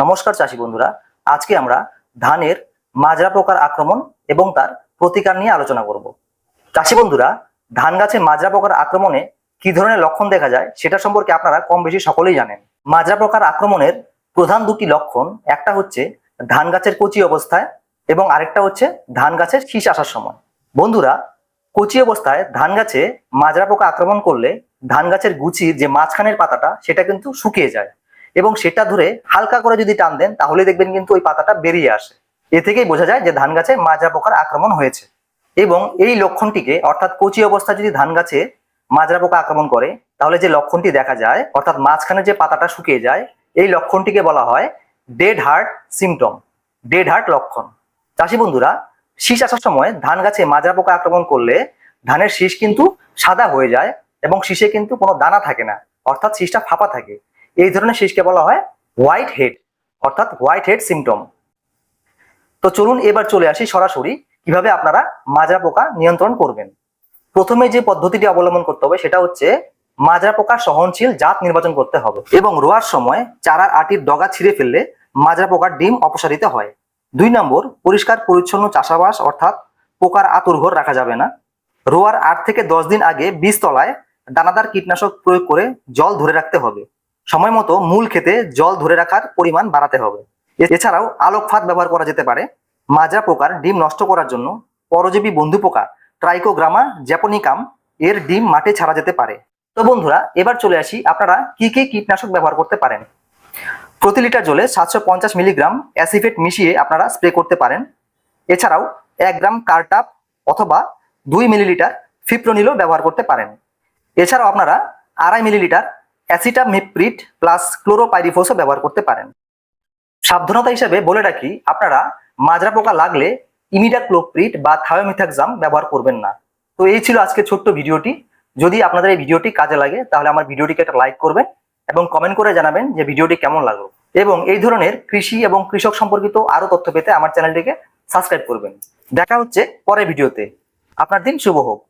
নমস্কার চাষি বন্ধুরা, আজকে আমরা ধানের মাজরা পোকার আক্রমণ এবং তার প্রতিকার নিয়ে আলোচনা করব। চাষি বন্ধুরা, ধান গাছে মাজরা পোকার আক্রমণে কি ধরনের লক্ষণ দেখা যায় সেটা সম্পর্কে আপনারা কম বেশি সকলেই জানেন। মাজরা পোকার আক্রমণের প্রধান দুটি লক্ষণ, একটা হচ্ছে ধান গাছের কচি অবস্থায় এবং আরেকটা হচ্ছে ধান গাছের শীষ আসার সময়। বন্ধুরা, কচি অবস্থায় ধান গাছে মাজরা পোকা আক্রমণ করলে ধান গাছের গুচির যে মাঝখানের পাতাটা, সেটা কিন্তু শুকিয়ে যায়। এবং সেটা ধরে হালকা করে যদি টান দেন তাহলে দেখবেন কিন্তু ওই পাতাটা বেরিয়ে আসে। এ থেকেই বোঝা যায় যে ধান গাছে মাজরা পোকার আক্রমণ হয়েছে। এবং এই লক্ষণটিকে, অর্থাৎ কচি অবস্থায় যদি ধান গাছে মাজরা পোকা আক্রমণ করে, তাহলে যে লক্ষণটি দেখা যায়, অর্থাৎ মাঝখানে যে পাতাটা শুকিয়ে যায়, এই লক্ষণটিকে বলা হয় dead heart symptom dead heart লক্ষণ। চাষি বন্ধুরা, শীষ আসার সময় ধান গাছে মাজরা পোকা আক্রমণ করলে ধানের শীষ কিন্তু সাদা হয়ে যায় এবং শীষে কিন্তু কোনো দানা থাকে না, অর্থাৎ শীষটা ফাঁপা থাকে। এই ধরনের শীষকে বলা হয় হোয়াইট হেড অর্থাৎ হোয়াইট হেড সিমটম তো চলুন এবার চলে আসি সরাসরি কীভাবে আপনারা মাজরা পোকা নিয়ন্ত্রণ করবেন। প্রথমে যে পদ্ধতিটি অবলম্বন করতে হবে সেটা হচ্ছে মাজরা পোকার সহনশীল জাত নির্বাচন করতে হবে এবং রোয়ার সময় চারার আটির ডগা ছিঁড়ে ফেললে মাজরা পোকার ডিম অপসারিত হয়। দুই নম্বর, পরিষ্কার পরিচ্ছন্ন চাষাবাস, অর্থাৎ পোকার আতুরঘর রাখা যাবে না। রোয়ার আট থেকে দশ দিন আগে বীজতলায় দানাদার কীটনাশক প্রয়োগ করে জল ধরে রাখতে হবে। সময় মতো মূল খেতে জল ধরে রাখার পরিমাণ বাড়াতে হবে। এছাড়াও আলোক ফাঁদ ব্যবহার করা যেতে পারে। মাজা পোকার ডিম নষ্ট করার জন্য পরজীবী বন্ধু পোকা ট্রাইকোগ্রামা জ্যাপনিকাম এর ডিম মাঠে ছাড়া যেতে পারে। তো বন্ধুরা, এবার চলে আসি আপনারা কি কি কীটনাশক ব্যবহার করতে পারেন। প্রতি লিটার জলে সাতশো পঞ্চাশ মিলিগ্রাম অ্যাসিফেট মিশিয়ে আপনারা স্প্রে করতে পারেন। এছাড়াও এক গ্রাম কার্টাপ অথবা দুই মিলিলিটার ফিপ্রোনিলও ব্যবহার করতে পারেন। এছাড়াও আপনারা আড়াই মিলিলিটার অ্যাসিটামিপ্রিট প্লাস ক্লোরোপাইরিফোসও ব্যবহার করতে পারেন। সাবধানতা হিসেবে বলে রাখি, আপনারা মাজরা পোকা লাগলে ইমিডাক্লোপ্রিট বা থায়োমিথাক্সাম ব্যবহার করবেন না। তো এই ছিল আজকে ছোট্ট ভিডিওটি। যদি আপনাদের এই ভিডিওটি কাজে লাগে, তাহলে আমার ভিডিওটিকে একটা লাইক করবেন এবং কমেন্ট করে জানাবেন যে ভিডিওটি কেমন লাগল। এবং এই ধরনের কৃষি এবং কৃষক সম্পর্কিত আরও তথ্য পেতে আমার চ্যানেলটিকে সাবস্ক্রাইব করবেন। দেখা হচ্ছে পরের ভিডিওতে। আপনার দিন শুভ হোক।